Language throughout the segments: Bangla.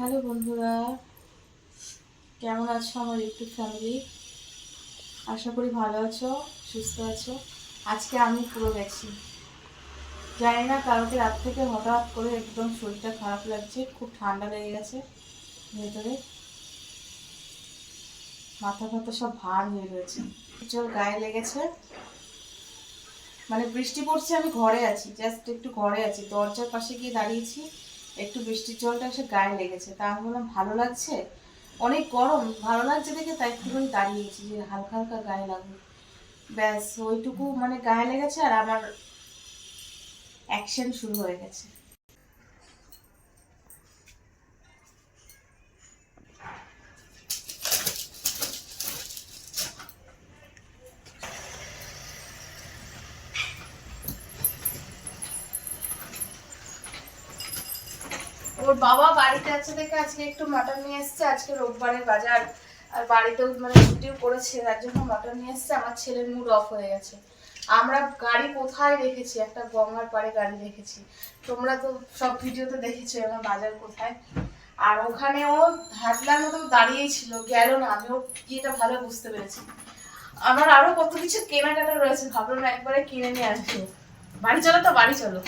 হ্যালো বন্ধুরা, কেমন আছো আমার ইউটিউব ফ্যামিলি আশা করি ভালো আছো, সুস্থ আছো। আজকে আমি পুরো গেছি। জানি না, কালকে রাত থেকে হঠাৎ করে একদম শরীরটা খারাপ লাগছে, খুব ঠান্ডা লেগে গেছে ভেতরে। মাথা ফাথা সব ভার হয়ে রয়েছে। জল গায়ে লেগেছে। মানে বৃষ্টি পড়ছে, আমি ঘরে আছি জাস্ট একটু ঘরে আছি। দরজার পাশে গিয়ে দাঁড়িয়েছি। একটু বৃষ্টির জলটা এসে গায়ে লেগেছে, তা আমি বললাম, ভালো লাগছে? অনেক গরম, ভালো লাগছে দেখে তাই একটুখানি দাঁড়িয়েছি, যে হালকা হালকা গায়ে লাগবে ব্যাস, ওইটুকু মানে গায়ে লেগেছে আর আমার অ্যাকশন শুরু হয়ে গেছে। ওর বাবা বাড়িতে আছে দেখে আজকে একটু মাটন নিয়ে এসছে। আজকে রোববারের বাজার। আর বাড়িতেও মানে ছুটিও করেছে তার জন্য মাটন নিয়ে এসছে। আমার ছেলের মুড অফ হয়ে গেছে। আমরা গাড়ি কোথায় রেখেছি? একটা গঙ্গার পাড়ে গাড়ি রেখেছি। তোমরা তো সব ভিডিওতে দেখেছ আমার বাজার কোথায়। আর ওখানে ও হাতলার মতো দাঁড়িয়েই ছিল, গেল না। আমি ওর ইয়েটা ভালো বুঝতে পেরেছি। আমার আরও কত কিছু কেনাকাটা রয়েছে, ভাবলাম একবারে কিনে নিয়ে আসব বাড়ি চলো তো, বাড়ি চলো।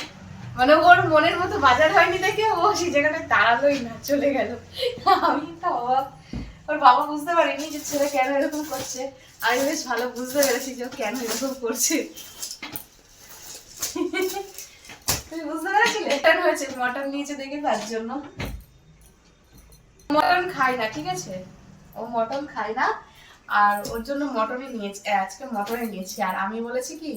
মানে ওর মনের মতো বাজার হয়নি দেখে ও সেই জায়গাটায় দাঁড়ালোই না, চলে গেল। আমি তো অবাক। ওর বাবা বুঝতে পারিনি যে ছেলে কেন এরকম করছে। আমি বেশ ভালো বুঝতে পেরেছি যে ও কেন এরকম করছে। তুমি বুঝতে পেরেছিলে? এটা হয়েছে মটন নিয়েছে দেখে তার জন্য। মটন খাই না, ঠিক আছে? ও মটন খায় না। আর ওর জন্য মটনই নিয়েছে আজকে মটনে নিয়েছি। আর আমি বলেছি কি,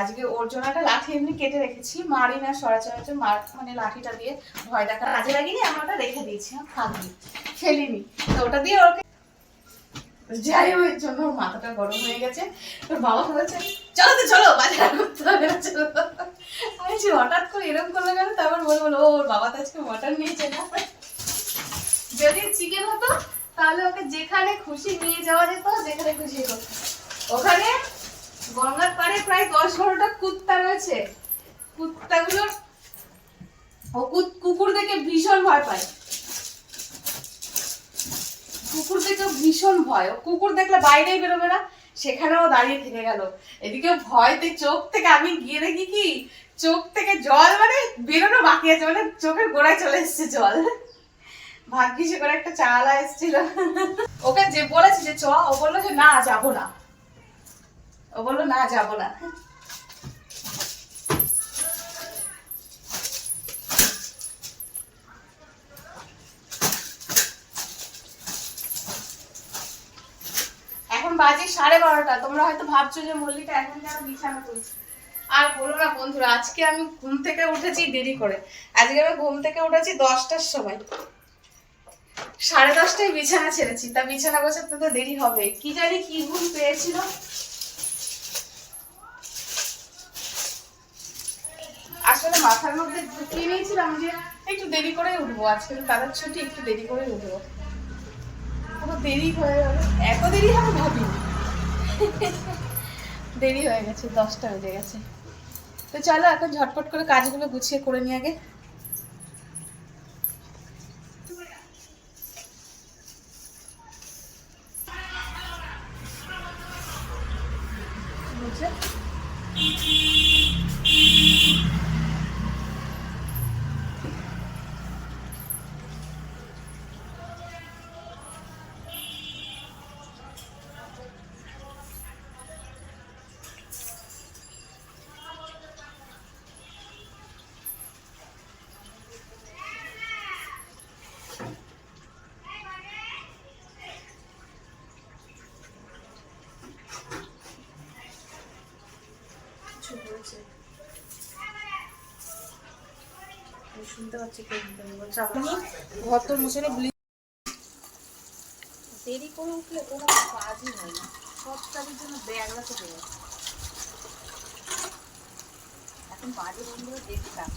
আজকে ওর জন্য একটা লাঠি এমনি কেটে রেখেছি, মারি না সরাচরাচর মার মানে লাঠিটা দিয়ে ভয় দেখা কাজে লাগিনি, আমি ওটা রেখে দিয়েছি আমি থাকবি ফেলিনি। তো ওটা দিয়ে ওকে যাই এর জন্য ওর মাথাটা গরম হয়ে গেছে। তোর বাবা বলেছে, চলো তো, চলো, বাজার করতে হবে চলো। আমি যে হঠাৎ করে এরকম করল কেন? তারপর বলব ওর বাবা তো আজকে মটন নিয়েছে না। যদি চিকেন হতো তাহলে ওকে যেখানে খুশি নিয়ে যাওয়া যেত, যেখানে খুশি করতো ওখানে গঙ্গার পাড়ে প্রায় দশ বারোটা কুত্তা রয়েছে। কুত্তাগুলোর ও কুকুর দেখে ভীষণ ভয় পায়। কুকুর দেখে ভীষণ ভয়। ও কুকুর দেখলে বাইরেই বেরোবে না। সেখানেও দাঁড়িয়ে থেকে গেল। এদিকে ভয়তে, চোখ থেকে আমি গিয়ে দেখি কি, চোখ থেকে জল মানে বেরোনো বাকি আছে মানে চোখের গোড়ায় চলে এসেছে জল। ভাগ্যিস করে একটা চালা এসেছিল ওকে যে বলেছি যে চ, ও বলল যে না, যাব না। ও বলল না, যাব না। এখন বাজে সাড়ে বারোটা, তোমরা হয়তো ভাবছ যে মুরলিটা এখন যেন বিছানা তুলছে। আর বলো না বন্ধুরা, আজকে আমি ঘুম থেকে উঠেছি দেরি করে। আজকে আমি ঘুম থেকে উঠেছি দশটার সময়। সাড়ে দশটায় বিছানা ছেড়েছি। তা বিছানা গোছাতে তো দেরি হবে। কি জানি কি ঘুম পেয়েছিল। আসলে মাথার মধ্যে ঢুকিয়ে নিয়েছিলাম যে একটু দেরি করে উঠবো। আজকে তাদের ছুটি, একটু দেরি করে উঠবো। পুরো দেরি হয়ে গেল? এত দেরি হবে ভাবিনি দেরি হয়ে গেছে, দশটা বেজে গেছে। তো চলো, এখন ঝটপট করে কাজগুলো গুছিয়ে করে নিয়ে আগে। છે শুনতে পাচ্ছি কেউ। বলছে আপনি ঘর তো মুছে দেরি করে উঠলে কোনো কাজই হয় না। সব কাজের জন্য ব্যাগলা চলে যায় এখন বাজে বন্ধুরা দেখতাম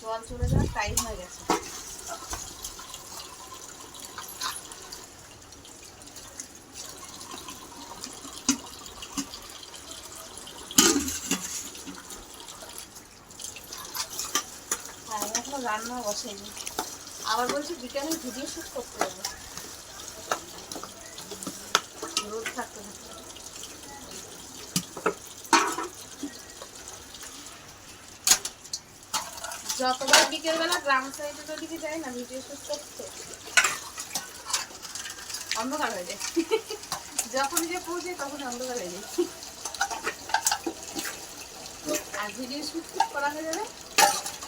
জল চলে যাওয়ার টাইম হয়ে গেছে আর আমি এখনও রান্না বসাইনি আবার বলছি বিকালে ভিডিও শুট করতে যাব। রোদ থাকতে থাকতে। যতবার বিকেলবেলা গ্রাম সাইডে ওদিকে যাই না, ভিডিও শুট করতে। অন্ধকার হয়ে যায়। যখন যে পৌঁছে তখন অন্ধকার হয়ে যায়। আর ভিডিও শুট করা হয়ে যাবে?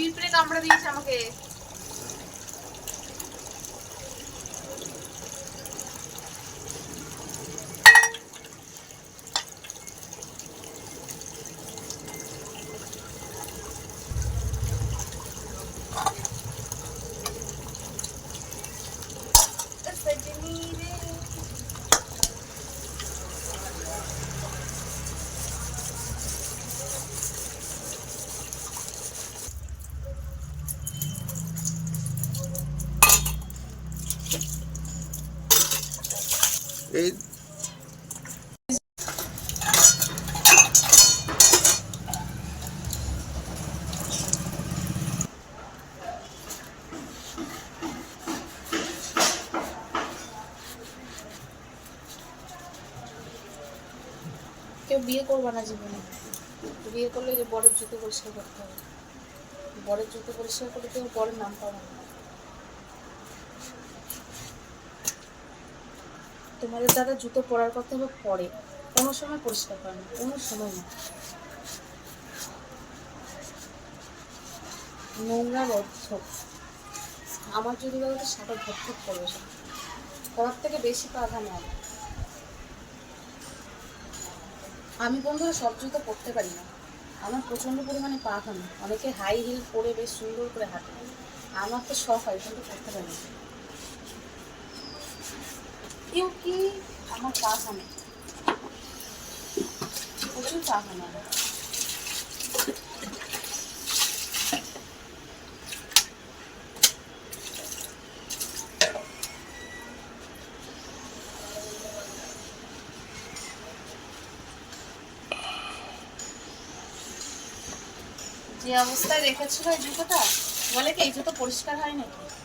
ওই পিঁপড়ে আমরা দিয়েছি আমাকে কেউ বিয়ে করবে না জীবনে। বিয়ে করলে যে বরের জুতো পরিষ্কার করতে হবে। বরের জুতো পরিষ্কার করে কেউ বরের নাম পাবে না। তোমাদের দাদা জুতো পরার কথা হবে পরে। কোনো সময় পরিষ্কার করে না, কোনো সময় না। নোংরা রদ্ধ আমার যদি বলো তো সাঁতার ভর্তি করবে সে থেকে বেশি প্রাধান্য হবে আমি বন্ধুরা সব জুতো পরতে পারি না। আমার প্রচণ্ড পরিমাণে পা ঘামে অনেকে হাই হিল পরে বেশ সুন্দর করে হাঁটে। আমার তো শখ হয়, কিন্তু পরতে পারি না। কেউ আমার পা ঘামে প্রচুর ঘামে আমার। যে অবস্থায় রেখেছিল এই জুতোটা, বলে কি এই জুতো পরিষ্কার হয় নাকি?